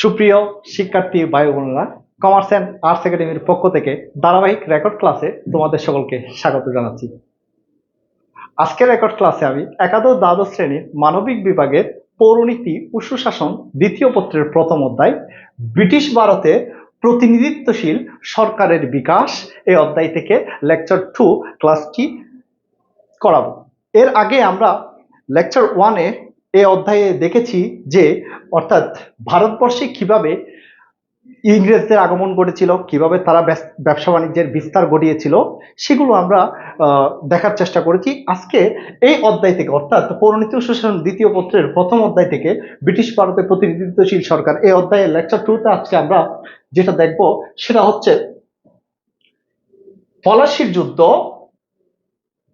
সুপ্রিয় শিক্ষার্থী ভাই বোনেরা কমার্স অ্যান্ড আর্টস একাডেমির পক্ষ থেকে ধারাবাহিক রেকর্ড ক্লাসে তোমাদের সকলকে স্বাগত জানাচ্ছি। আজকের রেকর্ড ক্লাসে আমি একাদশ, দ্বাদশ শ্রেণির মানবিক বিভাগের পৌরনীতি ও সুশাসন দ্বিতীয় পত্রের প্রথম অধ্যায়, ব্রিটিশ ভারতে প্রতিনিধিত্বশীল সরকারের বিকাশ এই অধ্যায় থেকে লেকচার টু ক্লাসটি করাবো। এর আগে আমরা লেকচার ওয়ানে এই অধ্যায়ে দেখেছি যে, অর্থাৎ ভারতবর্ষে কীভাবে ইংরেজদের আগমন ঘটেছিল, কীভাবে তারা ব্যবসা বাণিজ্যের বিস্তার ঘটিয়েছিল, সেগুলো আমরা দেখার চেষ্টা করেছি। আজকে এই অধ্যায় থেকে, অর্থাৎ পৌরনীতি ও সুশাসন দ্বিতীয় পত্রের প্রথম অধ্যায় থেকে ব্রিটিশ ভারতে প্রতিনিধিত্বশীল সরকার, এই অধ্যায়ের লেকচার টুতে আজকে আমরা যেটা দেখব, সেটা হচ্ছে পলাশির যুদ্ধ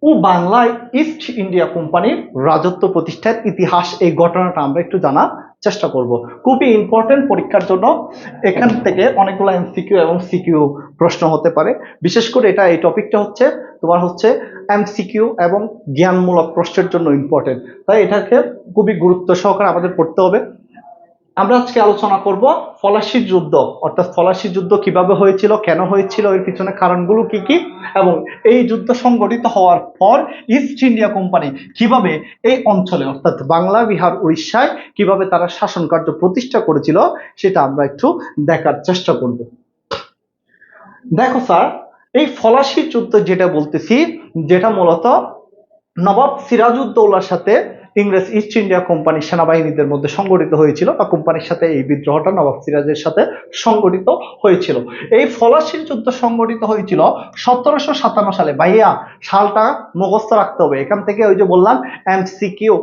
ও বাংলায় ইস্ট ইন্ডিয়া কোম্পানির রাজত্ব প্রতিষ্ঠার ইতিহাস এই ঘটনাটা আমরা একটু জানার চেষ্টা করব। খুবই ইম্পর্টেন্ট পরীক্ষার জন্য। এখান থেকে অনেকগুলো এমসিকিউ এবং সিকিউ প্রশ্ন হতে পারে। বিশেষ করে এটা, এই টপিকটা হচ্ছে, তোমার হচ্ছে এমসিকিউ এবং জ্ঞানমূলক প্রশ্নের জন্য ইম্পর্টেন্ট তাই এটাকে খুবই গুরুত্ব সহকারে আমাদের পড়তে হবে। আমরা আজকে আলোচনা করব ফরাসির যুদ্ধ, অর্থাৎ ফরাসি যুদ্ধ কীভাবে হয়েছিল, কেন হয়েছিল, এর পিছনে কারণগুলো কি কি, এবং এই যুদ্ধ সংগঠিত হওয়ার পর ইস্ট ইন্ডিয়া কোম্পানি কীভাবে এই অঞ্চলে, অর্থাৎ বাংলা, বিহার, উড়িষ্যায় কীভাবে তারা শাসন কার্য প্রতিষ্ঠা করেছিল, সেটা আমরা একটু দেখার চেষ্টা করব। দেখো স্যার, এই ফরাসি যুদ্ধ যেটা বলতেছি, যেটা মূলত নবাব সিরাজউদ্দৌলার সাথে ইংরেজ ইস্ট ইন্ডিয়া কোম্পানির সেনাবাহিনীদের মধ্যে সংগঠিত হয়েছিল। বা কোম্পানির সাথে এই বিদ্রোহটা নবাব সিরাজের সাথে সংগঠিত হয়েছিল। এই ফলাশির যুদ্ধ সংগঠিত হয়েছিল সতেরোশো সাতান্ন সালে। ভাইয়া সালটা মুখস্থ রাখতে হবে। এখান থেকে ওই যে বললাম এমসিকিউ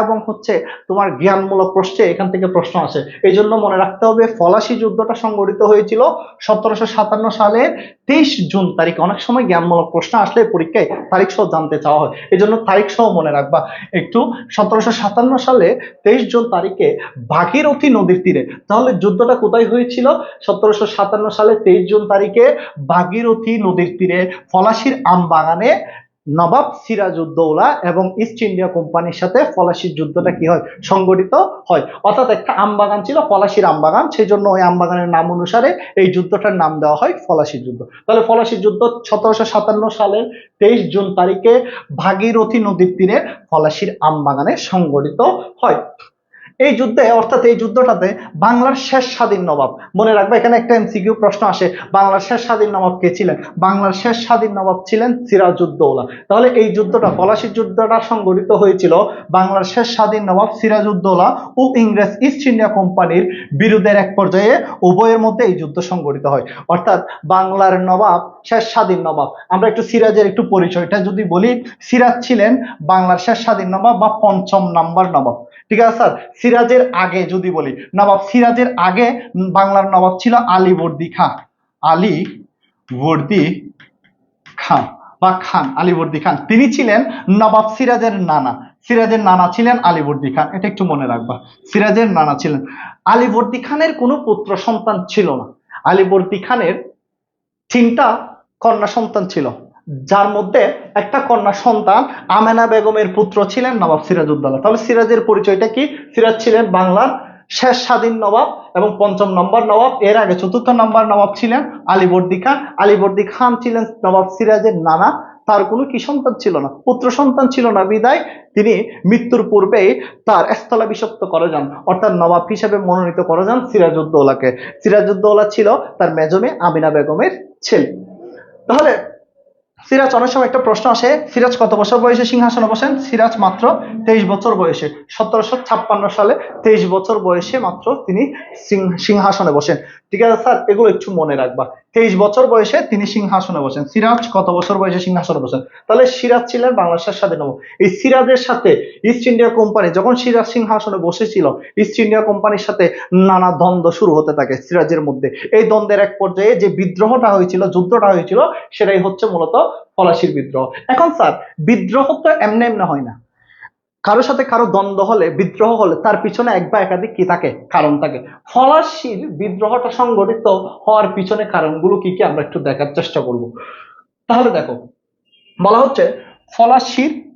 এবং হচ্ছে তোমার জ্ঞানমূলক প্রশ্নে এখান থেকে প্রশ্ন আসে। এই জন্য মনে রাখতে হবে ফলাশি যুদ্ধটা সংগঠিত হয়েছিল সতেরোশো সাতান্ন সালে। তেইশ জুন তারিখ অনেক সময় জ্ঞানমূলক প্রশ্ন আসলে পরীক্ষায় তারিখ সহ জানতে চাওয়া হয়। এই জন্য তারিখ সহ মনে রাখবা। একটু সতেরোশো সাতান্ন সালে তেইশ জুন তারিখে ভাগীরথী নদীর তীরে। তাহলে যুদ্ধটা কোথায় হয়েছিল? সতেরোশো সাতান্ন সালে তেইশ জুন তারিখে ভাগীরথী নদীর তীরে ফলাশির আম বাগানে নবাব সিরাজউদ্দৌলা এবং ইস্ট ইন্ডিয়া কোম্পানির সাথে ফলাশির যুদ্ধটা কি হয়? সংগঠিত হয়। অর্থাৎ একটা আমবাগান ছিল, ফলাশির আমবাগান। সেই জন্য ওই আমবাগানের নাম অনুসারে এই যুদ্ধটার নাম দেওয়া হয় ফলাশির যুদ্ধ। তাহলে ফলাশির যুদ্ধ সতেরোশো সাতান্ন সালের তেইশ জুন তারিখে ভাগীরথী নদীর তীরে ফলাশির আমবাগানে সংগঠিত হয়। এই যুদ্ধে, অর্থাৎ এই যুদ্ধটাতে বাংলার শেষ স্বাধীন নবাব। মনে রাখবে, এখানে একটা এমসিকিউ প্রশ্ন আসে, বাংলার শেষ স্বাধীন নবাব কে ছিলেন? বাংলার শেষ স্বাধীন নবাব ছিলেন সিরাজউদ্দৌলা। তাহলে এই যুদ্ধটা পলাশির যুদ্ধটা সংগঠিত হয়েছিল বাংলার শেষ স্বাধীন নবাব সিরাজউদ্দৌলা ও ইংরেজ ইস্ট ইন্ডিয়া কোম্পানির বিরুদ্ধের এক পর্যায়ে উভয়ের মধ্যে এই যুদ্ধ সংগঠিত হয়। অর্থাৎ বাংলার নবাব, শেষ স্বাধীন নবাব। আমরা একটু সিরাজের একটু পরিচয়টা যদি বলি, সিরাজ ছিলেন বাংলার শেষ স্বাধীন নবাব বা পঞ্চম নাম্বার নবাব। ঠিক আছে, স্যার? সিরাজের আগে যদি বলি, নবাব সিরাজের আগে বাংলার নবাব ছিল আলীবর্দী খান। আলী বর্দি খান বা খান আলীবর্দী খান। তিনি ছিলেন নবাব সিরাজের নানা। সিরাজের নানা ছিলেন আলীবর্দী খান। এটা একটু মনে রাখবা। সিরাজের নানা ছিলেন। আলীবর্দী খানের কোনো পুত্র সন্তান ছিল না। আলীবর্দী খানের তিনটা কন্যা সন্তান ছিল। যার মধ্যে একটা কন্যা সন্তান আমেনা বেগমের পুত্র ছিলেন নবাব সিরাজউদ্দৌলা। তাহলে সিরাজের পরিচয়টা কি? সিরাজ ছিলেন বাংলার শেষ স্বাধীন নবাব এবং পঞ্চম নম্বর নবাব। এর আগে চতুর্থ নম্বর নবাব ছিলেন আলীবর্দী খান আলীবর্দী খান ছিলেন নবাব সিরাজের নানা। তার কোনো কি সন্তান ছিল না? পুত্র সন্তান ছিল না, বিদায়। তিনি মৃত্যুর পূর্বেই তার স্থলাভিষিক্ত করে যান। অর্থাৎ নবাব হিসেবে মনোনীত করে যান সিরাজউদ্দৌলাকে। সিরাজউদ্দৌলা ছিল তার মেজমে আমিনা বেগমের ছেলে। তাহলে সিরাজ, অনেক সময় একটা প্রশ্ন আসে, সিরাজ কত বছর বয়সে সিংহাসনে বসেন? সিরাজ মাত্র তেইশ বছর বয়সে। সতেরোশো ছাপ্পান্ন সালে তেইশ বছর বয়সে মাত্র তিনি সিংহাসনে বসেন। ঠিক আছে স্যার? এগুলো একটু মনে রাখবা। তেইশ বছর বয়সে তিনি সিংহাসনে বসেন। সিরাজ কত বছর বয়সে সিংহাসনে বসেন? তাহলে সিরাজ ছিলেন বাংলাদেশের স্বাধীন এই সিরাজের সাথে ইস্ট ইন্ডিয়া কোম্পানি যখন সিরাজ সিংহাসনে বসেছিল ইস্ট ইন্ডিয়া কোম্পানির সাথে নানা দ্বন্দ্ব শুরু হতে থাকে সিরাজের মধ্যে। এই দ্বন্দ্বের এক পর্যায়ে যে বিদ্রোহটা হয়েছিল, যুদ্ধটা হয়েছিল, সেটাই হচ্ছে মূলত ফরাসির বিদ্রোহ। এখন স্যার, বিদ্রোহ তো এমনি এমনি হয় না। কারোর সাথে কারও দ্বন্দ্ব হলে, বিদ্রোহ হলে তার পিছনে এক বা একাধিক কি থাকে? কারণ থাকে। ফরাসির বিদ্রোহটা সংগঠিত হওয়ার পিছনে কারণগুলো কি কি আমরা একটু দেখার চেষ্টা করব। তাহলে দেখো, বলা হচ্ছে ফরাসির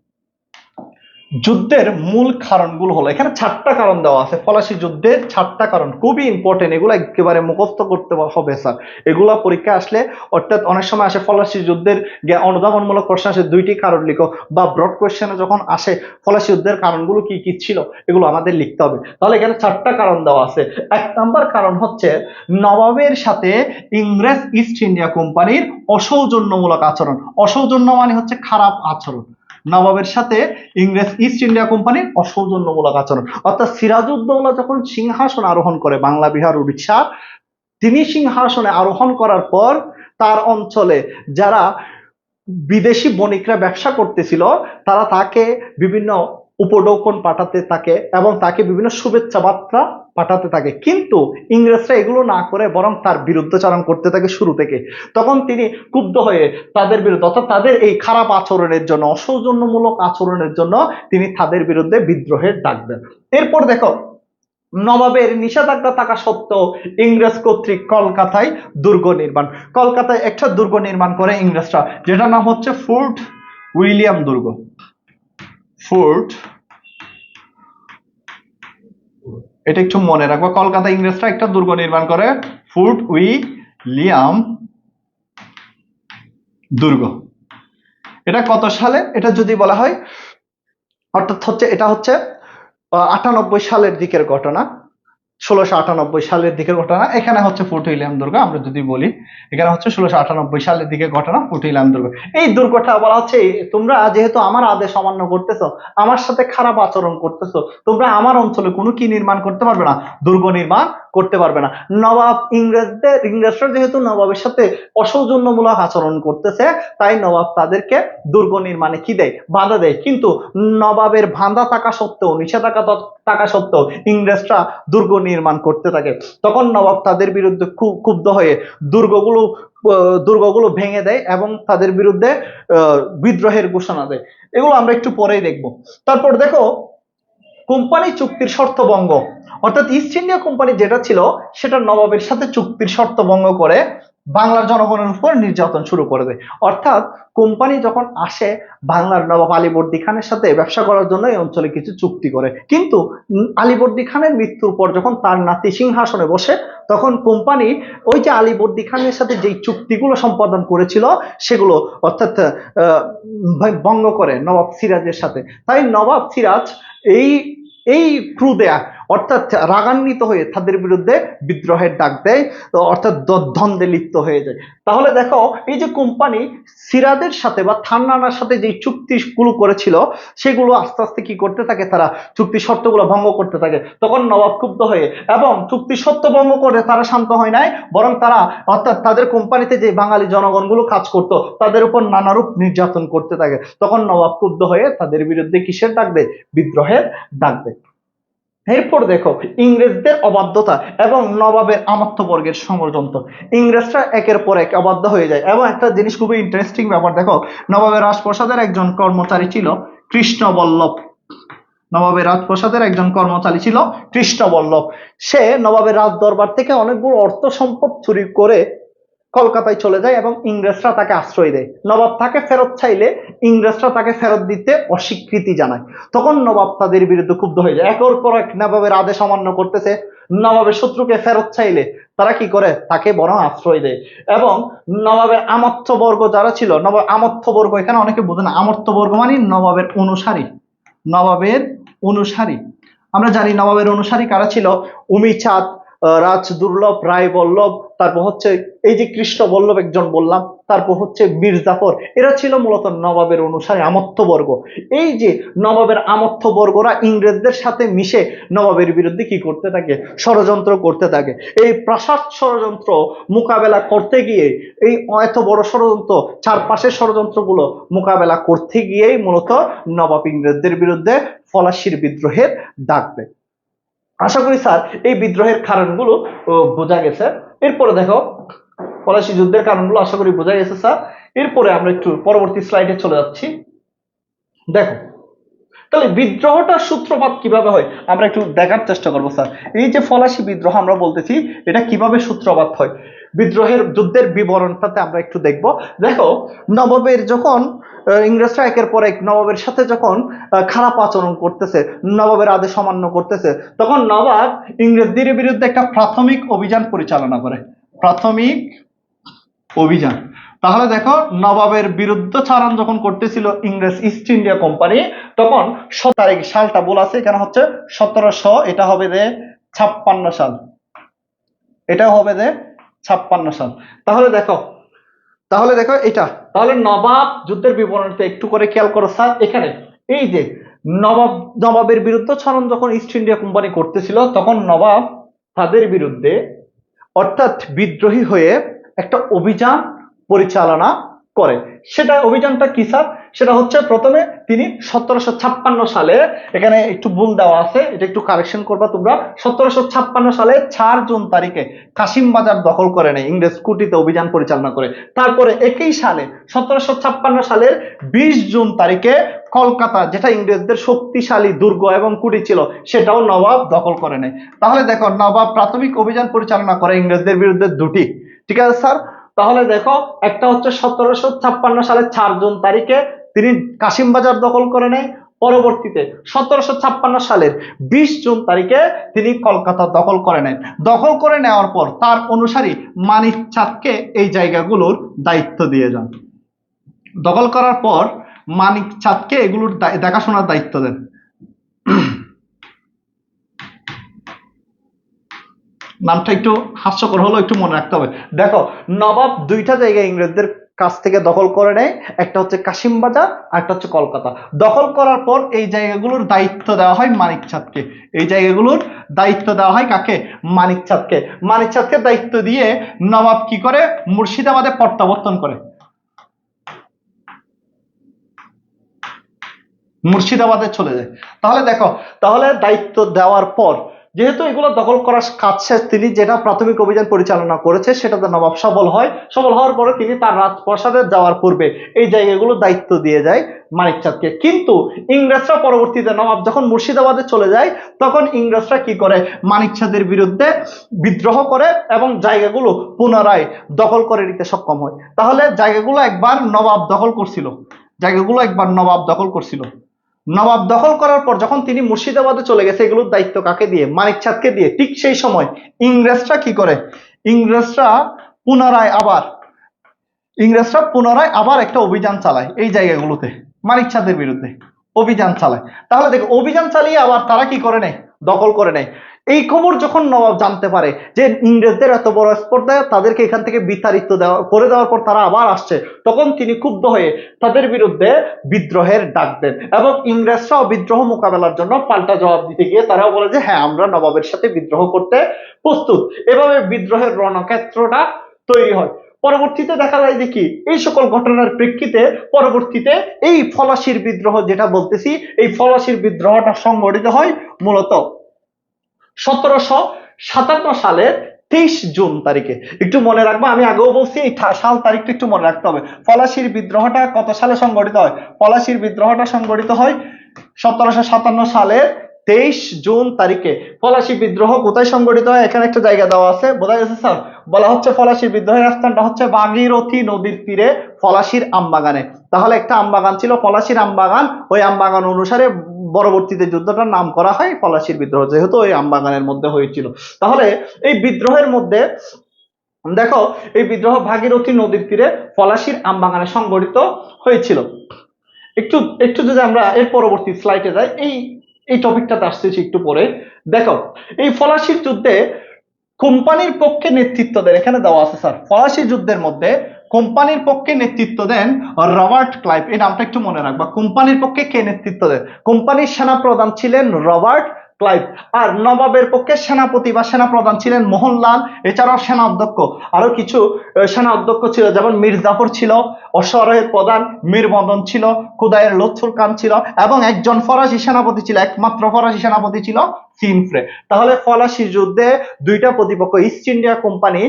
যুদ্ধের মূল কারণগুলো হলো, এখানে চারটা কারণ দেওয়া আছে। ফরাসি যুদ্ধের চারটা কারণ, খুবই ইম্পর্টেন্ট এগুলো একেবারে মুখস্থ করতে হবে স্যার। এগুলা পরীক্ষা আসলে, অর্থাৎ অনেক সময় আসে ফরাসি যুদ্ধের অনুধাবনমূলক প্রশ্ন আসে, দুইটি কারণ লিখো, বা ব্রড কোয়েশ্চেনে যখন আসে, ফরাসি যুদ্ধের কারণগুলো কি কি ছিল, এগুলো আমাদের লিখতে হবে। তাহলে এখানে চারটা কারণ দেওয়া আছে। এক নাম্বার কারণ হচ্ছে, নবাবের সাথে ইংরেজ ইস্ট ইন্ডিয়া কোম্পানির অসৌজন্যমূলক আচরণ। অসৌজন্য মানে হচ্ছে খারাপ আচরণ। নবাবের সাথে ইংরেজ ইস্ট ইন্ডিয়া কোম্পানির অসৌজন্যমূলক আচরণ। অর্থাৎ সিরাজউদ্দৌলা যখন সিংহাসন আরোহণ করে বাংলা বিহার উড়িষ্যা, তিনি সিংহাসনে আরোহণ করার পর তার অঞ্চলে যারা বিদেশি বণিকরা ব্যবসা করতেছিল, তারা তাকে বিভিন্ন উপঢৌকন পাঠাতে থাকে এবং তাকে বিভিন্ন শুভেচ্ছা বার্তা পাঠাতে থাকে। কিন্তু ইংরেজরা এগুলো না করে বরং তার বিরুদ্ধচারণ করতে থাকে শুরু থেকে। তখন তিনি ক্ষুব্ধ হয়ে তাদের বিরুদ্ধে অর্থাৎ তাদের এই খারাপ আচরণের জন্য, অসৌজন্যমূলক আচরণের জন্য তিনি তাদের বিরুদ্ধে বিদ্রোহের ডাক দেন। এরপর দেখো, নবাবের নিষেধাজ্ঞা থাকা সত্ত্বেও ইংরেজ কর্তৃক কলকাতায় দুর্গ নির্মাণ। কলকাতায় একটা দুর্গ নির্মাণ করে ইংরেজরা, যেটার নাম হচ্ছে ফোর্ট উইলিয়াম দুর্গ। ফোর্ট এটা একটু মনে রাখব, কলকাতা ইংরেজরা একটা দুর্গ নির্মাণ করে। ফোর্ট উইলিয়াম দুর্গ। এটা কত সালে? এটা যদি বলা হয়, অর্থাৎ হচ্ছে, এটা হচ্ছে আটানব্বই সালের দিকের ঘটনা। ষোলোশো আটানব্বই সালের দিকের ঘটনা। এখানে হচ্ছে ফোর্ট উইলিয়াম দুর্গ, আমরা যদি বলি। এখানে হচ্ছে ষোলোশো আটানব্বই সালের দিকে ঘটনা ফোর্ট উইলিয়াম দুর্গ। এই দুর্গটা বলা হচ্ছে, তোমরা যেহেতু আমার আদেশ অমান্য করতেছো, আমার সাথে খারাপ আচরণ করতেছো, তোমরা আমার অঞ্চলে কোনো কি নির্মাণ করতে পারবে না। দুর্গ নির্মাণ করতে পারবে না। নবাব ইংরেজদের, ইংরেজরা যেহেতু নবাবের সাথে অসৌজন্যমূলক আচরণ করতেছে, তাই নবাব তাদেরকে দুর্গ নির্মাণে কি দেয়? বাধা দেয়। কিন্তু নবাবের বাধা থাকা সত্ত্বেও, নিষেধাজ্ঞা থাকা সত্ত্বেও ইংরেজরা দুর্গ নির্মাণ করতে থাকে। তখন নবাব তাদের বিরুদ্ধে খু- ক্ষুব্ধ হয়ে দুর্গগুলো দুর্গগুলো ভেঙে দেয় এবং তাদের বিরুদ্ধে বিদ্রোহের ঘোষণা দেয়। এগুলো আমরা একটু পরেই দেখব। তারপর দেখো কোম্পানি চুক্তির শর্ত ভঙ্গ। অর্থাৎ ইস্ট ইন্ডিয়া কোম্পানি যেটা ছিল, সেটা নবাবের সাথে চুক্তির শর্ত ভঙ্গ করে বাংলার জনগণের উপর নির্যাতন শুরু করে দেয়। অর্থাৎ কোম্পানি যখন আসে, বাংলার নবাব আলীবর্দী খানের সাথে ব্যবসা করার জন্য এই অঞ্চলে কিছু চুক্তি করে। কিন্তু আলীবর্দী খানের মৃত্যুর পর যখন তার নাতি সিংহাসনে বসে, তখন কোম্পানি ওই যে আলীবর্দী খানের সাথে যেই চুক্তিগুলো সম্পাদন করেছিল, সেগুলো অর্থাৎ ভঙ্গ করে নবাব সিরাজের সাথে। তাই নবাব সিরাজ এই এই ক্রুদেয়া অর্থাৎ রাগান্বিত হয়ে তাদের বিরুদ্ধে বিদ্রোহের ডাক দেয়, তো অর্থাৎ দ্বন্দ্বে লিপ্ত হয়ে যায়। তাহলে দেখো, এই যে কোম্পানি সিরাদের সাথে বা থান্নানার সাথে যে চুক্তিগুলো করেছিল, সেগুলো আস্তে আস্তে কি করতে থাকে তারা? চুক্তি শর্তগুলো ভঙ্গ করতে থাকে। তখন নবাব ক্ষুব্ধ হয়ে এবং চুক্তি শর্ত ভঙ্গ করে তারা শান্ত হয় নাই, বরং তারা অর্থাৎ তাদের কোম্পানিতে যে বাঙালি জনগণগুলো কাজ করত, তাদের উপর নানারূপ নির্যাতন করতে থাকে। তখন নবাব ক্ষুব্ধ হয়ে তাদের বিরুদ্ধে কিসের ডাক দেয়? বিদ্রোহের ডাক দেয়। এরপর দেখো, ইংরেজদের অবাধ্যতা এবং নবাবের আমাত্যবর্গের ষড়যন্ত্র। ইংরেজরা একের পর এক অবাধ্য হয়ে যায়। এবং একটা জিনিস খুবই ইন্টারেস্টিং ব্যাপার, দেখো, নবাবের রাজপ্রসাদের একজন কর্মচারী ছিল কৃষ্ণবল্লভ। নবাবের রাজপ্রসাদের একজন কর্মচারী ছিল কৃষ্ণবল্লভ। সে নবাবের রাজ দরবার থেকে অনেকগুলো অর্থ সম্পদ চুরি করে কলকাতায় চলে যায় এবং ইংরেজরা তাকে আশ্রয় দেয়। নবাব তাকে ফেরত চাইলে ইংরেজরা তাকে ফেরত দিতে অস্বীকৃতি জানায়। তখন নবাব তাদের বিরুদ্ধে ক্ষুব্ধ হয়ে যায়। একর পর এক নবাবের আদেশ অমান্য করতেছে। নবাবের শত্রুকে ফেরত চাইলে তারা কি করে? তাকে বরং আশ্রয় দেয়। এবং নবাবের আমর্থবর্গ যারা ছিল, নবাব আমর্থবর্গ এখানে অনেকে বোঝে না। আমর্থবর্গ মানে নবাবের অনুসারী। নবাবের অনুসারী। আমরা জানি নবাবের অনুসারী কারা ছিল? উমিচাঁদ রাজ দুর্লভ, রায় বল্লভ, তারপর হচ্ছে এই যে কৃষ্ণ বল্লভ একজন বললাম, তারপর হচ্ছে মীর জাফর। এরা ছিল মূলত নবাবের অনুসারী আমত্থবর্গ এই যে নবাবের আমত্থবর্গরা ইংরেজদের সাথে মিশে নবাবের বিরুদ্ধে কি করতে থাকে? ষড়যন্ত্র করতে থাকে। এই প্রাসাদ ষড়যন্ত্র মোকাবেলা করতে গিয়ে, এই এত বড় ষড়যন্ত্র, চারপাশের ষড়যন্ত্রগুলো মোকাবেলা করতে গিয়েই মূলত নবাব ইংরেজদের বিরুদ্ধে ফরাসির বিদ্রোহের ডাক দেয় আশা করি স্যার, এই বিদ্রোহের কারণগুলো বোঝা গেছে। এরপরে দেখো, ফরাসি যুদ্ধের কারণগুলো আশা করি বোঝা গেছে, স্যার। এরপরে আমরা একটু পরবর্তী স্লাইডে চলে যাচ্ছি। দেখো, তাহলে বিদ্রোহটার সূত্রপাত কীভাবে হয়, আমরা একটু দেখার চেষ্টা করব, স্যার। এই যে ফলাসি বিদ্রোহ আমরা বলতেছি, এটা কীভাবে সূত্রপাত হয়? বিদ্রোহের যুদ্ধের বিবরণটাতে আমরা একটু দেখব। দেখো নবাবের যখন ইংরেজরা একের পর এক নবাবের সাথে যখন খারাপ আচরণ করতেছে, নবাবের আদেশ অমান্য করতেছে, তখন নবাব ইংরেজদের বিরুদ্ধে একটা প্রাথমিক অভিযান পরিচালনা করে। প্রাথমিক অভিযান। তাহলে দেখো, নবাবের বিরুদ্ধচারণ যখন করতেছিল ইংরেজ ইস্ট ইন্ডিয়া কোম্পানি, তখন সতেরো তারিখ সালটা বলা আছে, এখানে হচ্ছে সতেরোশো, এটা হবে যে ছাপ্পান্ন সাল। এটা হবে যে ছাপ্পান্ন সাল। তাহলে দেখো তাহলে দেখো এটা। তাহলে নবাব যুদ্ধের বিবরণীতে একটু করে খেয়াল করো স্যার, এখানে। এই যে নবাব, নবাবের বিরুদ্ধে বিরুদ্ধচারণ যখন ইস্ট ইন্ডিয়া কোম্পানি করতেছিল, তখন নবাব তাদের বিরুদ্ধে অর্থাৎ বিদ্রোহী হয়ে একটা অভিযান পরিচালনা করে। সেটা অভিযানটা কি স্যার? সেটা হচ্ছে প্রথমে তিনি সতেরোশো ছাপ্পান্ন সালে, এখানে একটু ভুল দেওয়া আছে, এটা একটু কারেকশন করবা তোমরা, সতেরোশো ছাপ্পান্ন সালে চার জুন তারিখে কাশিম বাজার দখল করে নেয়, ইংরেজ কুটিতে অভিযান পরিচালনা করে। তারপরে একই সালে, সতেরোশো ছাপ্পান্ন সালের বিশ জুন তারিখে কলকাতা, যেটা ইংরেজদের শক্তিশালী দুর্গ এবং কুটি ছিল, সেটাও নবাব দখল করে নেয়। তাহলে দেখো, নবাব প্রাথমিক অভিযান পরিচালনা করে ইংরেজদের বিরুদ্ধে দুটি। ঠিক আছে স্যার? তাহলে দেখো, একটা হচ্ছে সতেরোশো ছাপ্পান্ন সালের চার জুন তারিখে তিনি কাশিম বাজার দখল করে নেয় পরবর্তীতে সতেরোশো ছাপ্পান্ন সালের বিশ জুন তারিখে তিনি কলকাতা দখল করে নেন। দখল করে নেওয়ার পর তার অনুসারী মানিক চাঁদকে এই জায়গাগুলোর দায়িত্ব দিয়ে যান। দখল করার পর মানিক চাঁদকে এগুলোর দেখাশোনার দায়িত্ব দেন। নামটা একটু হাস্যকর হলো একটু মনে রাখতে হবে। দেখো, নবাব দুইটা জায়গায় ইংরেজদের কাছ থেকে দখল করে নেয়। একটা হচ্ছে কাশিম বাজার আর একটা হচ্ছে কলকাতা। দখল করার পর এই জায়গাগুলোর দায়িত্ব দেওয়া হয় মানিক চাঁদকে। এই জায়গাগুলোর দায়িত্ব দেওয়া হয় কাকে? মানিক চাঁদকে। মানিক চাঁদকে দায়িত্ব দিয়ে নবাব কি করে? মুর্শিদাবাদে প্রত্যাবর্তন করে। মুর্শিদাবাদে চলে যায়। তাহলে দেখো, তাহলে দায়িত্ব দেওয়ার পর যেহেতু এগুলো দখল করার কাজ শেষ তিনি যেটা প্রাথমিক অভিযান পরিচালনা করেছে, সেটাতে নবাব সফল হয়। সফল হওয়ার পরে তিনি তার রাজপ্রাসাদে যাওয়ার পূর্বে এই জায়গাগুলো দায়িত্ব দিয়ে যায় মানিক চাঁদকে। কিন্তু ইংরেজরা পরবর্তীতে নবাব যখন মুর্শিদাবাদে চলে যায়, তখন ইংরেজরা কি করে? মানিক চাঁদের বিরুদ্ধে বিদ্রোহ করে এবং জায়গাগুলো পুনরায় দখল করে নিতে সক্ষম হয়। তাহলে জায়গাগুলো একবার নবাব দখল করছিল। জায়গাগুলো একবার নবাব দখল করছিল। নবাব দখল করার পর যখন তিনি মুর্শিদাবাদে চলে গেছে, এগুলোর দায়িত্ব কাকে দিয়ে? মানিক চাঁদকে দিয়ে। ঠিক সেই সময় ইংরেজরা কি করে? ইংরেজরা পুনরায় আবার, ইংরেজরা পুনরায় আবার একটা অভিযান চালায় এই জায়গাগুলোতে, মানিক চাঁদের বিরুদ্ধে। অভিযান চালায়। তাহলে দেখো, অভিযান চালিয়ে আবার তারা কি করে নেয়? দখল করে নেয়। এই খবর যখন নবাব জানতে পারে যে ইংরেজদের এত বড় স্পর্ধা, তাদেরকে এখান থেকে বিতাড়িত দেওয়া, করে দেওয়ার পর তারা আবার আসছে, তখন তিনি ক্ষুব্ধ হয়ে তাদের বিরুদ্ধে বিদ্রোহের ডাক দেন এবং ইংরেজরাও বিদ্রোহ মোকাবেলার জন্য পাল্টা জবাব দিতে গিয়ে তারাও বলে যে হ্যাঁ আমরা নবাবের সাথে বিদ্রোহ করতে প্রস্তুত। এভাবে বিদ্রোহের রণক্ষেত্রটা তৈরি হয়। পরবর্তীতে দেখা যায় কি, এই সকল ঘটনার প্রেক্ষিতে পরবর্তীতে এই ফলাশির বিদ্রোহ যেটা বলতেছি, এই ফলাশির বিদ্রোহটা সংগঠিত হয় মূলত সতেরোশো সাতান্ন সালের তেইশ জুন তারিখে। একটু মনে রাখব, আমি আগেও বলছি, এই সাল তারিখটা একটু মনে রাখতে হবে। পলাশির বিদ্রোহটা কত সালে সংগঠিত হয়? পলাশির বিদ্রোহটা সংগঠিত হয় সতেরোশো সাতান্ন সালের তেইশ জুন তারিখে ফলাশি বিদ্রোহ কোথায় সংগঠিত হয়? এখানে একটা জায়গা দেওয়া আছে। বোঝা গেছে, স্যার? বলা হচ্ছে ফলাশি বিদ্রোহের স্থানটা হচ্ছে ভাগীরথী নদীর তীরে ফলাশির আমবাগানে। তাহলে একটা আমবাগান ছিল, ফলাশির আমবাগান। ওই আমবাগান অনুসারে পরবর্তীতে যুদ্ধটার নাম করা হয় ফলাশির বিদ্রোহ, যেহেতু ওই আমবাগানের মধ্যে হয়েছিল। তাহলে এই বিদ্রোহের মধ্যে, দেখো, এই বিদ্রোহ ভাগীরথী নদীর তীরে ফলাশির আমবাগানে সংগঠিত হয়েছিল। একটু একটু যদি আমরা এর পরবর্তী স্লাইডে যাই, এই এই টপিকটাতে আসতেছি একটু পরে। দেখো, এই ফরাসির যুদ্ধে কোম্পানির পক্ষে নেতৃত্ব দেন, এখানে দেওয়া আছে স্যার ফরাসি যুদ্ধের মধ্যে কোম্পানির পক্ষে নেতৃত্ব দেন রবার্ট ক্লাইভ। এই নামটা একটু মনে রাখবা, কোম্পানির পক্ষে কে নেতৃত্ব দেন? কোম্পানির সেনা প্রধান ছিলেন রবার্ট ক্লাইভ আর নবাবের পক্ষে সেনাপতি বা সেনা প্রধান ছিলেন মোহনলাল, এছাড়াও সেনা অধ্যক্ষ। আরও কিছু সেনা অধ্যক্ষ ছিল, যেমন মীর জাফর ছিল অশ্বরের প্রধান মীর মদন ছিল, খুদাইয়ের লচ্ছুর খান ছিল, এবং একজন ফরাসি সেনাপতি ছিল, একমাত্র ফরাসি সেনাপতি ছিল সিনফ্রে তাহলে ফরাসি যুদ্ধে দুইটা প্রতিপক্ষ, ইস্ট ইন্ডিয়া কোম্পানি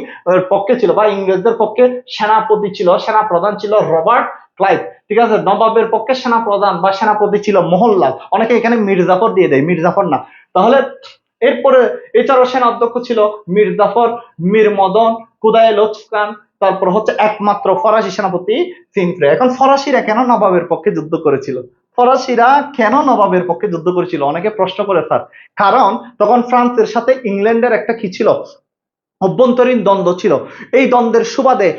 পক্ষে ছিল, বা ইংরেজদের পক্ষে সেনাপতি ছিল সেনা প্রধান ছিল রবার্ট ক্লাইভ। ঠিক আছে? নবাবের পক্ষে সেনা প্রধান বা সেনাপতি ছিল মোহনলাল। অনেকে এখানে মির্জাফর দিয়ে দেয়, মির্জাফর না। এরপরে এছাড়াও সেনা অধ্যক্ষ ছিল মীর জাফর, মীর মদন, কুদায় লোচকান, তারপর হচ্ছে একমাত্র ফরাসি সেনাপতি সিনফ্রে। এখন ফরাসিরা কেন নবাবের পক্ষে যুদ্ধ করেছিল? ফরাসিরা কেন নবাবের পক্ষে যুদ্ধ করেছিল? অনেকে প্রশ্ন করে, স্যার। কারণ তখন ফ্রান্সের সাথে ইংল্যান্ডের একটা কি ছিল? অভ্যন্তরীণ দ্বন্দ্ব ছিল। এই দ্বন্দ্বের সুবাদে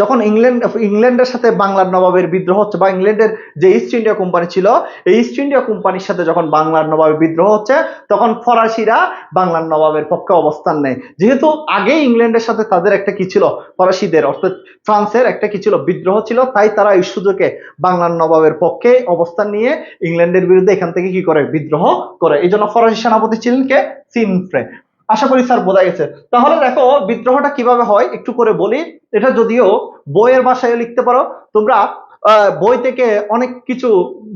যখন ইংল্যান্ড, ইংল্যান্ডের সাথে বাংলার নবাবের বিদ্রোহ হচ্ছে, বা ইংল্যান্ডের যে ইস্ট ইন্ডিয়া কোম্পানি ছিল, এই ইস্ট ইন্ডিয়া কোম্পানির সাথে যখন বাংলার নবাবের বিদ্রোহ হচ্ছে, তখন ফরাসিরা বাংলার নবাবের পক্ষে অবস্থান নেয়। যেহেতু আগে ইংল্যান্ডের সাথে তাদের একটা কি ছিল? ফরাসিদের, অর্থাৎ ফ্রান্সের একটা কি ছিল? বিদ্রোহ ছিল, তাই তারা এই সুযোগে বাংলার নবাবের পক্ষে অবস্থান নিয়ে ইংল্যান্ডের বিরুদ্ধে এখান থেকে কি করে? বিদ্রোহ করে। এই জন্য ফরাসি সেনাপতি ছিলেন কে? সিনফ্রে। আশা করি স্যার বোঝা গেছে। তাহলে দেখো, বিদ্রোহটা কীভাবে হয়? একটু করে বলি। এটা যদিও বইয়ের ভাষায় লিখতে পারো, তোমরা বই থেকে অনেক কিছু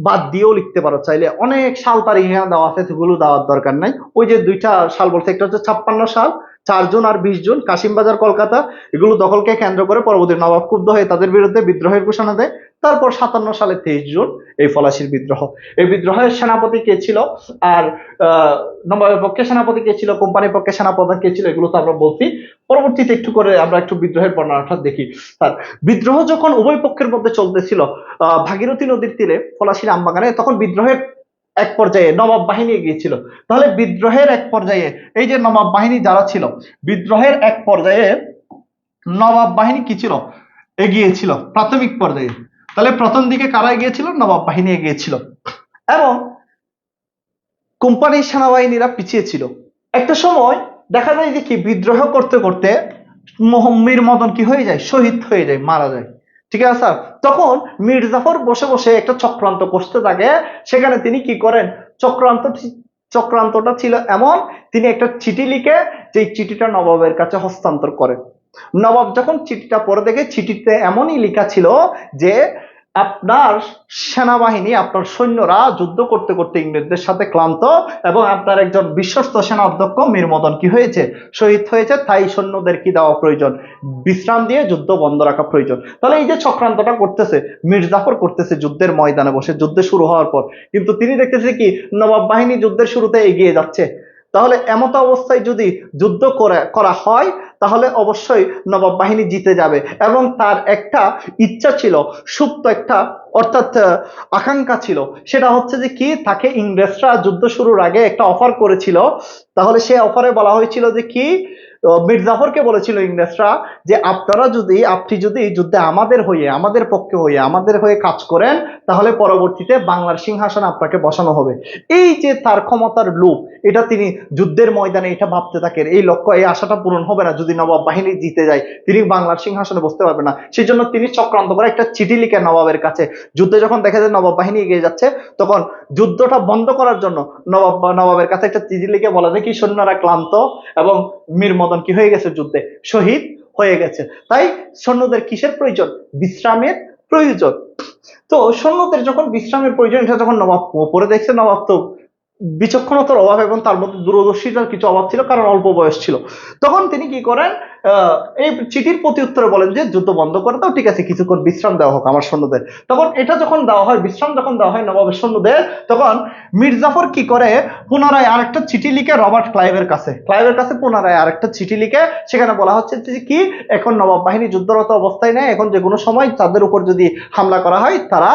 বাদ দিয়েও লিখতে পারো চাইলে। অনেক সাল তারিখ এখানে দেওয়া আছে, সেগুলো দেওয়ার দরকার নাই। ওই যে দুইটা সাল বলছে, একটা হচ্ছে ছাপ্পান্ন সাল, চার জুন আর বিশ জুন, কাশিমবাজার, কলকাতা, এগুলো দখলকে কেন্দ্র করে পরবর্তী নবাব ক্ষুব্ধ হয়ে তাদের বিরুদ্ধে বিদ্রোহের ঘোষণা দেয়। তারপর সাতান্ন সালে তেইশ জুন এই ফলাশির বিদ্রোহ। এই বিদ্রোহের সেনাপতি কে ছিল? আর নবাবের পক্ষে সেনাপতি কে ছিল? কোম্পানির পক্ষে সেনাপ্রধান কে ছিল? এগুলো তো আমরা বলছি। পরবর্তীতে একটু করে আমরা একটু বিদ্রোহের বর্ণনাটা দেখি। তার, বিদ্রোহ যখন উভয় পক্ষের মধ্যে চলতেছিল ভাগীরথী নদীর তীরে ফলাশির আমবাগানে, তখন বিদ্রোহের এক পর্যায়ে নবাব বাহিনী এগিয়েছিল তাহলে বিদ্রোহের এক পর্যায়ে, এই যে নবাব বাহিনী যারা ছিল, বিদ্রোহের এক পর্যায়ে নবাব বাহিনী কি ছিল? এগিয়েছিল প্রাথমিক পর্যায়ে। তাহলে প্রথম দিকে কারা গিয়েছিল? নবাব বাহিনী এগিয়েছিল এবং কোম্পানির সেনাবাহিনীরা পিছিয়ে ছিল। একটা সময় দেখা যায় যে কি, বিদ্রোহ করতে করতে মীর মদন কি হয়ে যায়? শহীদ হয়ে যায়, মারা যায়। ঠিক আছে, স্যার? তখন মীর জাফর বসে বসে একটা চক্রান্ত করতে থাকে। সেখানে তিনি কি করেন? চক্রান্ত চক্রান্তটা ছিল এমন, তিনি একটা চিঠি লিখে যে চিঠিটা নবাবের কাছে হস্তান্তর করেন। নবাব যখন চিঠিটা পড়ে দেখে, চিঠিতে এমনই লেখা ছিল যে, আপনার সেনাবাহিনী, আপনার সৈন্যরা যুদ্ধ করতে করতে ইংরেজদের সাথে ক্লান্ত এবং আপনার একজন বিশ্বস্ত সেনা অধ্যক্ষ মীর মদন কি হয়েছে? শহীদ হয়েছে, তাই সৈন্যদের কি দেওয়া প্রয়োজন? বিশ্রাম দিয়ে যুদ্ধ বন্ধ রাখা প্রয়োজন। তাহলে এই যে চক্রান্তটা করতেছে, মীর জাফর করতেছে যুদ্ধের ময়দানে বসে, যুদ্ধ শুরু হওয়ার পর। কিন্তু তিনি দেখতেছে কি, নবাব বাহিনী যুদ্ধের শুরুতে এগিয়ে যাচ্ছে। তাহলে এমত অবস্থায় যদি যুদ্ধ করে, করা হয়, তাহলে অবশ্যই নবাব বাহিনী জিতে যাবে। এবং তার একটা ইচ্ছা ছিল, সুপ্ত একটা, অর্থাৎ আকাঙ্ক্ষা ছিল। সেটা হচ্ছে যে কি, তাকে ইংরেজরা যুদ্ধ শুরুর আগে একটা অফার করেছিল। তাহলে সে অফারে বলা হয়েছিল যে কি আহ, মীর জাফরকে বলেছিল ইংরেজরা যে আপনারা যদি আপনি যদি যুদ্ধে আমাদের হয়ে আমাদের পক্ষে হয়ে আমাদের হয়ে কাজ করেন তাহলে পরবর্তীতে বাংলার সিংহাসন আপনাকে বসানো হবে। এই যে তার ক্ষমতার লোভ এটা তিনি যুদ্ধের ময়দানে এটা ভাবতে থাকেন এই লক্ষ্য এই আশাটা পূরণ হবে না যদি নবাব বাহিনী জিতে যায়। তিনি বাংলার সিংহাসনে বসতে পারবে না। সেই জন্য তিনি চক্রান্ত করে একটা চিঠি লিখে নবাবের কাছে। যুদ্ধে যখন দেখা যায় নবাব বাহিনী এগিয়ে যাচ্ছে তখন যুদ্ধটা বন্ধ করার জন্য নবাব নবাবের কাছে একটা চিঠি লিখে বলা যায় কি সৈন্যরা ক্লান্ত এবং মীর মদন কি হয়ে গেছে যুদ্ধে? শহীদ হয়ে গেছে। তাই সৈন্যদের কিসের প্রয়োজন? বিশ্রামের প্রয়োজন। তো সৈন্যদের যখন বিশ্রামের প্রয়োজন, এটা যখন নবাব পরে দেখছে, নবাব তো বিচক্ষণতার অভাব এবং তার মধ্যে দূরদর্শিতার কিছু অভাব ছিল, কারণ অল্প বয়স ছিল। তখন তিনি কি করেন? এই চিঠির প্রতি উত্তরে বলেন যে, যুদ্ধ বন্ধ করে দাও, ঠিক আছে, কিছুক্ষণ বিশ্রাম দেওয়া হোক আমার সৈন্যদের। তখন এটা যখন দেওয়া হয়, বিশ্রাম যখন দেওয়া হয় নবাবের সৈন্যদের, তখন মির্জাফর কি করে? পুনরায় আরেকটা চিঠি লিখে রবার্ট ক্লাইভের কাছে ক্লাইভের কাছে পুনরায় আরেকটা চিঠি লিখে সেখানে বলা হচ্ছে যে, কি? এখন নবাব বাহিনী যুদ্ধরত অবস্থায় নেই, এখন যে কোনো সময় তাদের উপর যদি হামলা করা হয়, তারা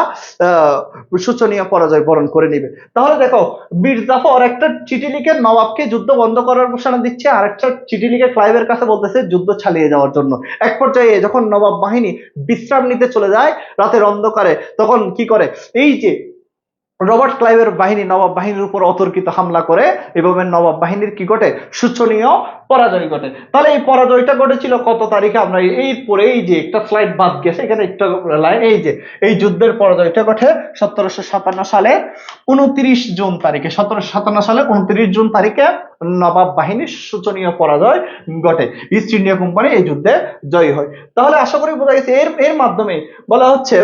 শোচনীয় পরাজয় বরণ করে নিবে। তাহলে দেখো মির্জাফর একটা চিঠি লিখে নবাবকে যুদ্ধ বন্ধ করার ঘোষণা দিচ্ছে আর একটা চিঠি লিখে ক্লাইভের কাছে বলতেছে যুদ্ধ চালিয়ে যাওয়ার জন্য। এক পর্যায়ে যখন নবাব বাহিনী বিশ্রাম নিতে চলে যায়, রাতের অন্ধকারে, তখন কি করে? এই যে রবার্ট ক্লাইভের বাহিনী নবাব বাহিনীর উপর অতর্কিত হামলা করে এভাবে নবাব বাহিনীর কি ঘটে? সূচনীয় পরাজয় ঘটে। তাহলে এই পরাজয়টা ঘটেছিল কত তারিখে? আমরা এই পরে এই যে একটা স্লাইড বাদ গেছে, এখানে একটা লাইন এই যে, এই যুদ্ধের পরাজয়টা ঘটে সতেরোশো সাতান্ন সালে উনত্রিশ জুন তারিখে। সতেরোশো সাতান্ন সালে উনত্রিশ জুন তারিখে নবাব বাহিনীর শোচনীয় পরাজয় ঘটে। ইস্ট ইন্ডিয়া কোম্পানি এই যুদ্ধে জয়ী হয়। তাহলে আশা করি বোঝা গেছে, এর এর মাধ্যমে বলা হচ্ছে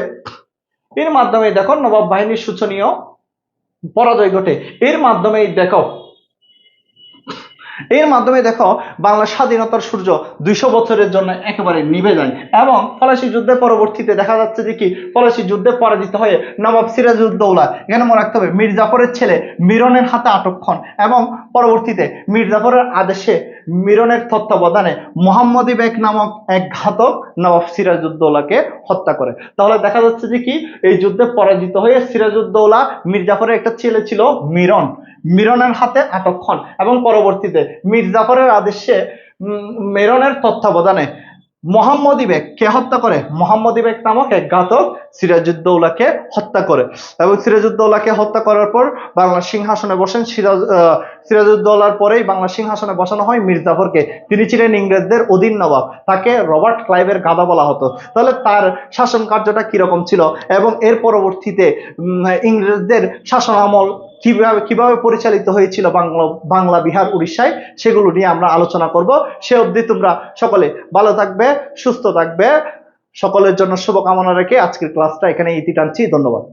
এর মাধ্যমে দেখো নবাব বাহিনীর শোচনীয় পরাজয় ঘটে। এর মাধ্যমে দেখো, এর মাধ্যমে দেখো বাংলা স্বাধীনতার সূর্য দুইশো বছরের জন্য একেবারে নিভে যায় এবং ফরাসি যুদ্ধের পরবর্তীতে দেখা যাচ্ছে যে কি, ফরাসি যুদ্ধে পরাজিত হয়ে নবাব সিরাজউদ্দৌলা, এখানে মনে রাখতে হবে মীর জাফরের ছেলে মিরনের হাতে আটক হন এবং পরবর্তীতে মীর জাফরের আদেশে মিরনের তত্ত্বাবধানে মোহাম্মদী বেগ নামক এক ঘাতক নবাব সিরাজউদ্দৌলাকে হত্যা করে। তাহলে দেখা যাচ্ছে যে কি? এই যুদ্ধে পরাজিত হয়ে সিরাজউদ্দৌলা মির্জাফরের একটা ছেলে ছিল মিরন। মিরনের হাতে আটক হন এবং পরবর্তীতে মির্জাফরের আদেশে মিরনের তত্ত্বাবধানে মোহাম্মদী বেগ কে হত্যা করে? মোহাম্মদী বেগ নামক এক ঘাতক সিরাজউদ্দৌলাকে হত্যা করে। এবং সিরাজউদ্দৌলাকে হত্যা করার পর বাংলা সিংহাসনে বসেন সিরাজ আহ, সিরাজউদ্দৌলার পরেই বাংলা সিংহাসনে বসানো হয় মীর জাফরকে তিনি ছিলেন ইংরেজদের অধীন নবাব। তাকে রবার্ট ক্লাইভের গাদা বলা হতো। তাহলে তার শাসন কার্যটা কীরকম ছিল? এবং এর পরবর্তীতে ইংরেজদের শাসন আমল কীভাবে কীভাবে পরিচালিত হয়েছিল বাংলা বাংলা, বিহার, উড়িষ্যায়, সেগুলো নিয়ে আমরা আলোচনা করব। সে অবধি তোমরা সকলে ভালো থাকবে, সুস্থ থাকবে। সকলের জন্য শুভকামনা রেখে আজকের ক্লাসটা এখানে ইতি টানছি। ধন্যবাদ।